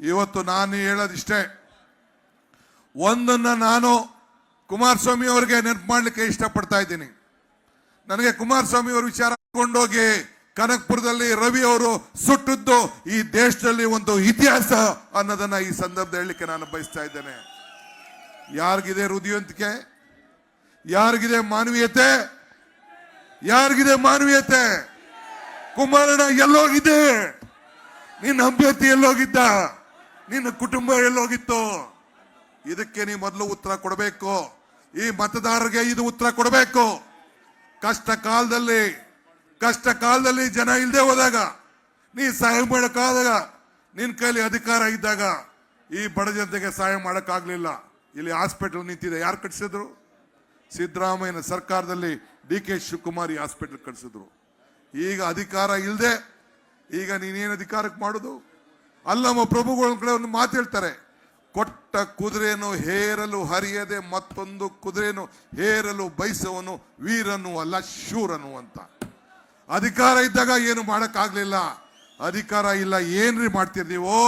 ಇವತ್ತು ನಾನು ಹೇಳೋದಿಷ್ಟೇ ಒಂದನ್ನು ನಾನು ಕುಮಾರಸ್ವಾಮಿ ಅವರಿಗೆ ನೆನಪು ಮಾಡಲಿಕ್ಕೆ ಇಷ್ಟಪಡ್ತಾ ಇದ್ದೀನಿ. ನನಗೆ ಕುಮಾರಸ್ವಾಮಿ ಅವರು ವಿಚಾರ ಕೊಂಡೋಗಿ ಕನಕ್ಪುರದಲ್ಲಿ ರವಿ ಅವರು ಸುಟ್ಟಿದ್ದು ಈ ದೇಶದಲ್ಲಿ ಒಂದು ಇತಿಹಾಸ ಅನ್ನೋದನ್ನ ಈ ಸಂದರ್ಭದಲ್ಲಿ ಹೇಳಲಿಕ್ಕೆ ನಾನು ಬಯಸ್ತಾ ಇದ್ದೇನೆ. ಯಾರಿಗಿದೆ ಹೃದಯಂತಿಕೆ ಯಾರಿಗಿದೆ ಮಾನವೀಯತೆ? ಯಾರಿಗಿದೆ ಮಾನವೀಯತೆ? ಕುಮಾರಣ್ಣ ಎಲ್ಲೋಗಿದೆ. ನಿನ್ನ ಅಭ್ಯರ್ಥಿ ಎಲ್ಲೋಗಿದ್ದ? ನಿನ್ನ ಕುಟುಂಬ ಎಲ್ಲೋಗಿತ್ತು. ಇದಕ್ಕೆ ನೀ ಮೊದಲು ಉತ್ತರ ಕೊಡಬೇಕು. ಈ ಮತದಾರರಿಗೆ ಇದು ಉತ್ತರ ಕೊಡಬೇಕು. ಕಷ್ಟ ಕಾಲದಲ್ಲಿ ಕಷ್ಟ ಕಾಲದಲ್ಲಿ ಜನ ಇಲ್ಲದೆ ಹೋದಾಗ, ನೀ ಸಹಾಯ ಮಾಡೋಕ್ಕಾದಾಗ ನಿನ್ನ ಕೈಲಿ ಅಧಿಕಾರ ಇದ್ದಾಗ, ಈ ಬಡ ಜನತೆಗೆ ಸಹಾಯ ಮಾಡೋಕ್ಕಾಗ್ಲಿಲ್ಲ. ಇಲ್ಲಿ ಹಾಸ್ಪಿಟಲ್ ನಿಂತಿದೆ. ಯಾರು ಕಟ್ಸಿದ್ರು? ಸಿದ್ದರಾಮಯ್ಯನ ಸರ್ಕಾರದಲ್ಲಿ ಡಿ ಕೆ ಶಿವಕುಮಾರ್ ಈ ಹಾಸ್ಪಿಟಲ್ ಕಟ್ಸಿದ್ರು. ಈಗ ಅಧಿಕಾರ ಇಲ್ಲದೆ ಈಗ ನೀನೇನು ಅಧಿಕಾರಕ್ಕೆ ಮಾಡೋದು? ಅಲ್ಲಮ್ಮ ಪ್ರಭುಗಳ ಕಡೆ ಒಂದು ಮಾತು ಹೇಳ್ತಾರೆ, ಕೊಟ್ಟ ಕುದುರೆಯನ್ನು ಹೇರಲು ಹರಿಯದೆ ಮತ್ತೊಂದು ಕುದುರೆಯನ್ನು ಹೇರಲು ಬಯಸುವನು ವೀರನು ಅಲ್ಲ ಶೂರನು ಅಂತ. ಅಧಿಕಾರ ಇದ್ದಾಗ ಏನು ಮಾಡೋಕ್ಕಾಗಲಿಲ್ಲ. ಅಧಿಕಾರ ಇಲ್ಲ, ಏನ್ರಿ ಮಾಡ್ತೀರಿ ನೀವು?